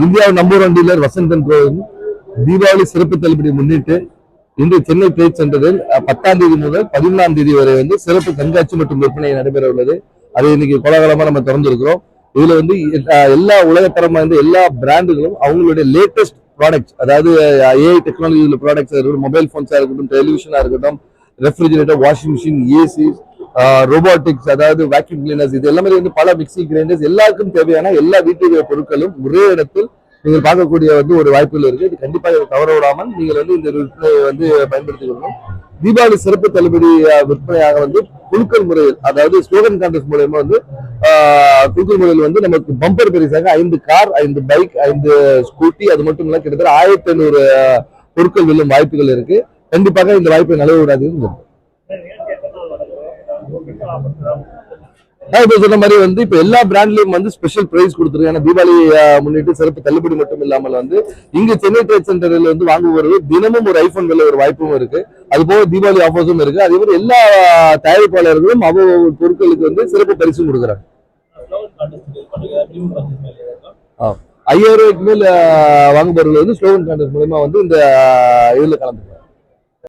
இந்தியாவின் number one dealer Vasanthan கோவின் தீபாவளி சிறப்பு தள்ளுபடி முன்னிட்டு இன்று சென்னை ட்ரேட் சென்டரில் பத்தாம் தேதி முதல் பதிமூணாம் தேதி வரை வந்து சிறப்பு கண்காட்சி மற்றும் விற்பனை நடைபெற உள்ளது. அதை இன்னைக்கு கோலாகலமா நம்ம திறந்திருக்கிறோம். இதுல வந்து எல்லா உலகத்தரம் வாய்ந்த எல்லா பிராண்டுகளும் அவங்களுடைய லேட்டஸ்ட் ப்ராடக்ட்ஸ் அதாவது ஏஐ டெக்னாலஜி உள்ள ப்ராடக்ட்ஸ் இருக்கட்டும் மொபைல் ஃபோன்ஸாக இருக்கட்டும் டெலிவிஷனா இருக்கட்டும் refrigerator washing machine AC robotics அதாவது வேக்யூம் கிளீனர்ஸ் இது எல்லாமே வந்து பல மிக்சி கிரைண்டர்ஸ் எல்லாருக்கும் தேவையான எல்லா வீட்டு பொருட்களும் ஒரே இடத்தில் நீங்கள் பார்க்கக்கூடிய வந்து ஒரு வாய்ப்புகள் இருக்கு. இது கண்டிப்பாக இதை தவற விடாமல் நீங்கள் வந்து இந்த விற்பனையை வந்து பயன்படுத்திக் கொள்ளணும். தீபாவளி சிறப்பு தள்ளுபடி விற்பனையாக வந்து குழுக்கள் முறையில் அதாவது ஸ்லோகன் கான்டெஸ்ட் மூலயமா வந்து ஆஹ், குழுக்கள் முறையில் வந்து நமக்கு பம்பர் பரிசாக ஐந்து கார் ஐந்து பைக் ஐந்து ஸ்கூட்டி அது மட்டும் இல்ல கிட்டத்தட்ட ஆயிரத்தி ஐநூறு பொருட்கள் வெல்லும் வாய்ப்புகள் இருக்கு. கண்டிப்பாக இந்த வாய்ப்பை நழுவ விடாதீங்க நான் இப்ப சொன்ன மாதிரி வந்து இப்ப எல்லா பிராண்ட்லயும் வந்து ஸ்பெஷல் பிரைஸ் கொடுத்துருக்கு. தீபாவளி முன்னிட்டு சிறப்பு தள்ளுபடி மட்டும் இல்லாமல் வந்து இங்க சென்னை ட்ரேட் சென்டர்ல வந்து வாங்குவது தினமும் ஒரு ஐபோன் விலை ஒரு வாய்ப்பும் இருக்கு. அது போக தீபாவளி ஆஃபர்ஸும் இருக்கு. அதே மாதிரி எல்லா தயாரிப்பாளர்களும் அவ்வளவு பொருட்களுக்கு வந்து சிறப்பு பரிசும் கொடுக்குறாங்க. ஐயாயிரம் ரூபாய்க்கு மேல் வாங்குபவர்கள் வந்து ஸ்லோகன் கான்டெஸ்ட் மூலமா வந்து இந்த இதில் இதுல கலந்துக்கிறாங்க.